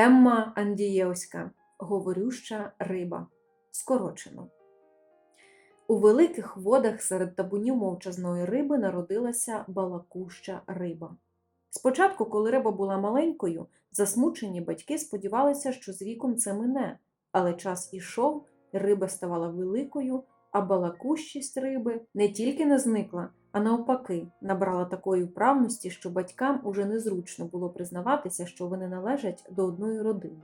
Емма Андієвська, говорюща риба. Скорочено. У великих водах серед табунів мовчазної риби народилася балакуща риба. Спочатку, коли риба була маленькою, засмучені батьки сподівалися, що з віком це мине, але час ішов, риба ставала великою, а балакущість риби не тільки не зникла, а навпаки, набрала такої вправності, що батькам уже незручно було признаватися, що вони належать до одної родини.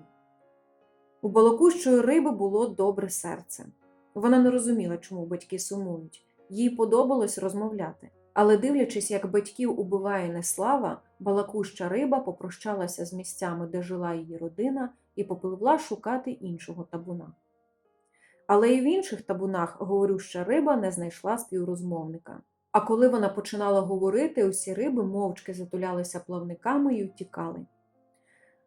У балакущої риби було добре серце. Вона не розуміла, чому батьки сумують. Їй подобалось розмовляти. Але дивлячись, як батьків убиває неслава, балакуща риба попрощалася з місцями, де жила її родина, і попливла шукати іншого табуна. Але і в інших табунах говорюща риба не знайшла співрозмовника. А коли вона починала говорити, усі риби мовчки затулялися плавниками і втікали.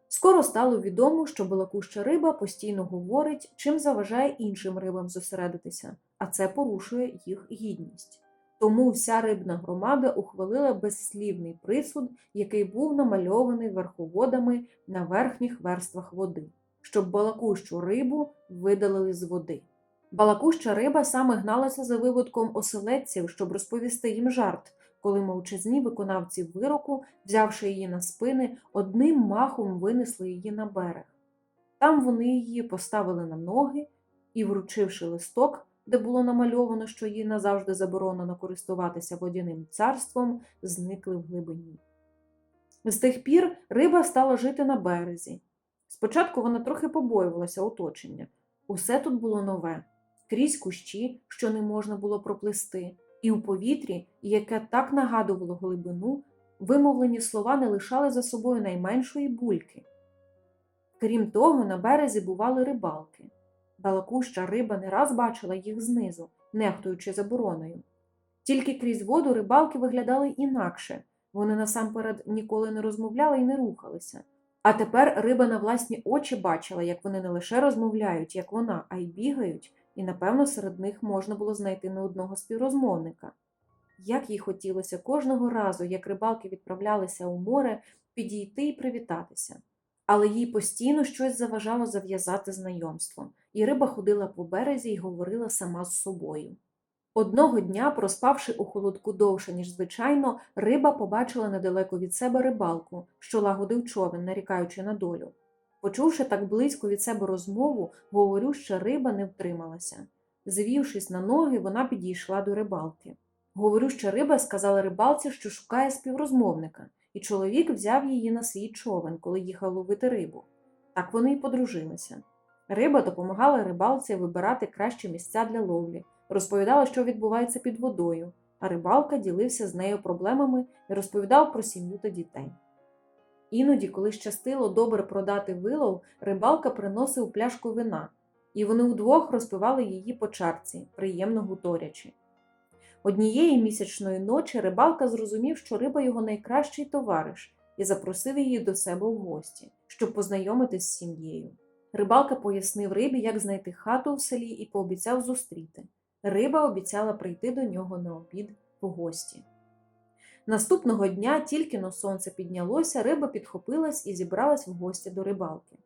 Скоро стало відомо, що балакуща риба постійно говорить, чим заважає іншим рибам зосередитися, а це порушує їх гідність. Тому вся рибна громада ухвалила безслівний присуд, який був намальований верховодами на верхніх верствах води, щоб балакущу рибу видалили з води. Балакуща риба саме гналася за виводком оселедців, щоб розповісти їм жарт, коли мовчазні виконавці вироку, взявши її на спини, одним махом винесли її на берег. Там вони її поставили на ноги і, вручивши листок, де було намальовано, що їй назавжди заборонено користуватися водяним царством, зникли в глибині. З тих пір риба стала жити на березі. Спочатку вона трохи побоювалася оточення. Усе тут було нове, крізь кущі, що не можна було проплисти, і у повітрі, яке так нагадувало глибину, вимовлені слова не лишали за собою найменшої бульки. Крім того, на березі бували рибалки. Балакуща риба не раз бачила їх знизу, нехтуючи забороною. Тільки крізь воду рибалки виглядали інакше, вони насамперед ніколи не розмовляли і не рухалися. А тепер риба на власні очі бачила, як вони не лише розмовляють, як вона, а й бігають, і, напевно, серед них можна було знайти не одного співрозмовника. Як їй хотілося кожного разу, як рибалки відправлялися у море, підійти і привітатися. Але їй постійно щось заважало зав'язати знайомство, і риба ходила по березі і говорила сама з собою. Одного дня, проспавши у холодку довше, ніж звичайно, риба побачила недалеко від себе рибалку, що лагодив човен, нарікаючи на долю. Почувши так близько від себе розмову, говорюща риба не втрималася. Звівшись на ноги, вона підійшла до рибалки. Говорюща риба сказала рибалці, що шукає співрозмовника, і чоловік взяв її на свій човен, коли їхав ловити рибу. Так вони й подружилися. Риба допомагала рибалці вибирати кращі місця для ловлі, розповідала, що відбувається під водою, а рибалка ділився з нею проблемами і розповідав про сім'ю та дітей. Іноді, коли щастило добре продати вилов, рибалка приносив пляшку вина, і вони удвох розпивали її по чарці, приємно гуторячи. Однієї місячної ночі рибалка зрозумів, що риба його найкращий товариш, і запросив її до себе в гості, щоб познайомитись з сім'єю. Рибалка пояснив рибі, як знайти хату в селі, і пообіцяв зустріти. Риба обіцяла прийти до нього на обід в гості. Наступного дня, тільки но сонце піднялося, риба підхопилась і зібралась в гості до рибалки.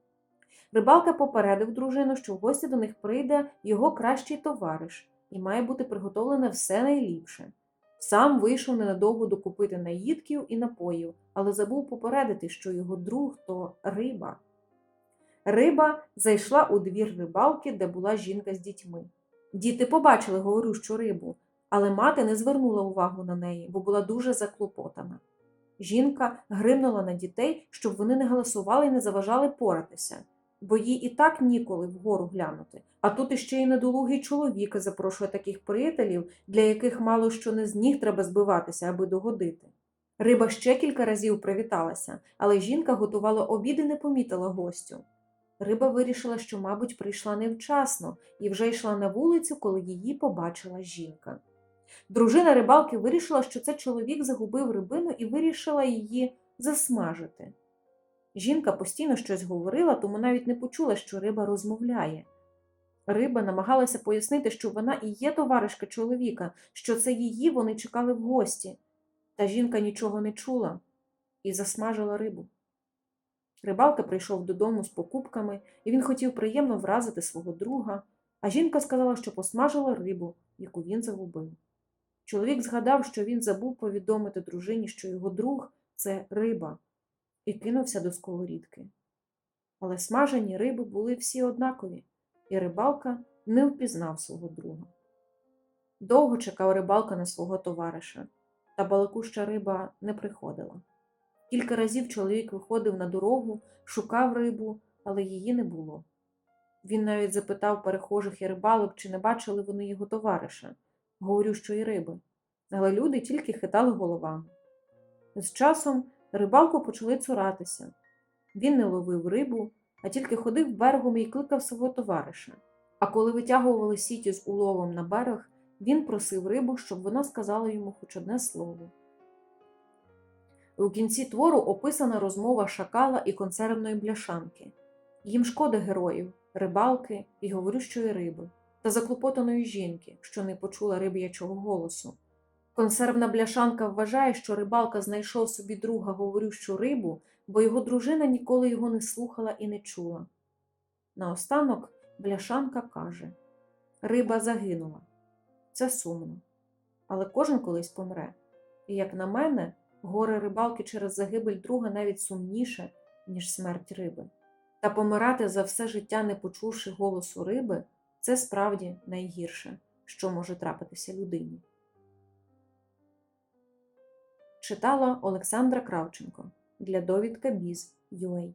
Рибалка попередив дружину, що в гості до них прийде його кращий товариш, і має бути приготовлене все найліпше. Сам вийшов ненадовго докупити наїдків і напоїв, але забув попередити, що його друг то риба. Риба зайшла у двір рибалки, де була жінка з дітьми. Діти побачили говорющу рибу, але мати не звернула увагу на неї, бо була дуже заклопотана. Жінка гримнула на дітей, щоб вони не галасували і не заважали поратися, бо їй і так ніколи вгору глянути. А тут іще й недолугий чоловік запрошує таких приятелів, для яких мало що не з ніг треба збиватися, аби догодити. Риба ще кілька разів привіталася, але жінка готувала обід і не помітила гостю. Риба вирішила, що, мабуть, прийшла невчасно і вже йшла на вулицю, коли її побачила жінка. Дружина рибалки вирішила, що це чоловік загубив рибину і вирішила її засмажити. Жінка постійно щось говорила, тому навіть не почула, що риба розмовляє. Риба намагалася пояснити, що вона і є товаришка чоловіка, що це її вони чекали в гості. Та жінка нічого не чула і засмажила рибу. Рибалка прийшов додому з покупками, і він хотів приємно вразити свого друга, а жінка сказала, що посмажила рибу, яку він загубив. Чоловік згадав, що він забув повідомити дружині, що його друг це риба, і кинувся до сковорідки. Але смажені риби були всі однакові, і рибалка не впізнав свого друга. Довго чекав рибалка на свого товариша, та балакуща риба не приходила. Кілька разів чоловік виходив на дорогу, шукав рибу, але її не було. Він навіть запитав перехожих і рибалок, чи не бачили вони його товариша, говорющої риби, але люди тільки хитали головами. З часом рибалку почали цуратися. Він не ловив рибу, а тільки ходив берегом і кликав свого товариша. А коли витягували сіті з уловом на берег, він просив рибу, щоб вона сказала йому хоч одне слово. У кінці твору описана розмова шакала і консервної бляшанки. Їм шкода героїв, рибалки і говорющої риби, та заклопотаної жінки, що не почула риб'ячого голосу. Консервна бляшанка вважає, що рибалка знайшов собі друга говорющу рибу, бо його дружина ніколи його не слухала і не чула. Наостанок бляшанка каже Риба загинула. Це сумно. Але кожен колись помре. І, як на мене, горе рибалки через загибель друга навіть сумніше, ніж смерть риби. Та помирати за все життя, не почувши голосу риби, це справді найгірше, що може трапитися людині. Читала Олександра Кравченко для довідка Біз.UA